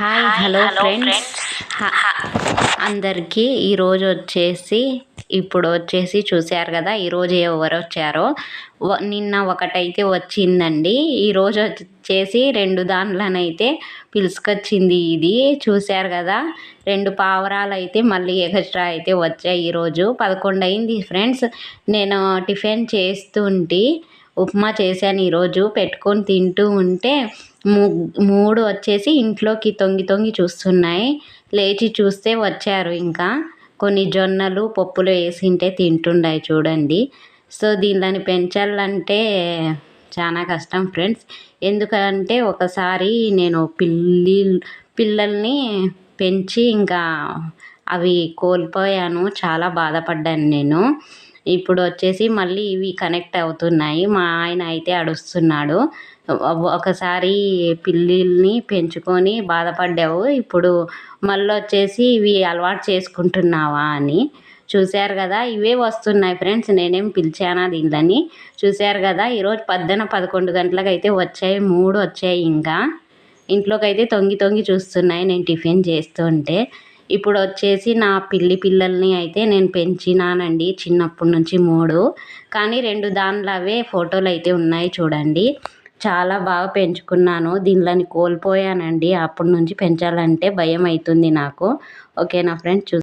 Hi hello friends అందరికీ ఈరోజు వచ్చేసి ఇప్పుడు వచ్చేసి చూశారు కదా ఈరోజు ఎవరు వచ్చారో. నిన్న ఒకటైతే వచ్చిందండి. ఈరోజు వచ్చేసి రెండు దాంట్లోనైతే పిలుచుకొచ్చింది ఇది. చూశారు కదా రెండు పావురాలు అయితే మళ్ళీ ఎక్స్ట్రా అయితే వచ్చాయి ఈరోజు పదకొండు అయింది ఫ్రెండ్స్. నేను టిఫిన్ చేస్తుంటే ఉప్మా చేశాను ఈరోజు పెట్టుకొని తింటూ ఉంటే మూడు వచ్చేసి ఇంట్లోకి తొంగి తొంగి చూస్తున్నాయి. లేచి చూస్తే వచ్చారు ఇంకా. కొన్ని జొన్నలు పప్పులు వేసింటే తింటుండాయి చూడండి. సో దీనిని పెంచాలంటే చాలా కష్టం ఫ్రెండ్స్. ఎందుకంటే ఒకసారి నేను పిల్లి పిల్లల్ని పెంచి ఇంకా అవి కోల్పోయాను. చాలా బాధపడ్డాను నేను. ఇప్పుడు వచ్చేసి మళ్ళీ ఇవి కనెక్ట్ అవుతున్నాయి. మా ఆయన అయితే అడుస్తున్నాడు. ఒకసారి పిల్లిల్ని పెంచుకొని బాధపడ్డావు ఇప్పుడు మళ్ళీ వచ్చేసి ఇవి అలవాటు చేసుకుంటున్నావా అని. చూశారు కదా ఇవే వస్తున్నాయి ఫ్రెండ్స్ నేనేం పిలిచానా దీనిని చూశారు కదా ఈరోజు పద్దెన పదకొండు గంటలకు అయితే వచ్చాయి మూడు వచ్చాయి ఇంకా. ఇంట్లోకి అయితే తొంగి తొంగి చూస్తున్నాయి నేను టిఫిన్ చేస్తుంటే. ఇప్పుడు వచ్చేసి నా పిల్లి పిల్లల్ని అయితే నేను పెంచినానండి చిన్నప్పటి నుంచి మూడు. కానీ రెండు దానిలో అవే ఫోటోలు అయితే ఉన్నాయి చూడండి. చాలా బాగా పెంచుకున్నాను. దీనిని కోల్పోయానండి. అప్పటి నుంచి పెంచాలంటే భయం అవుతుంది నాకు. ఓకేనా ఫ్రెండ్స్? చూ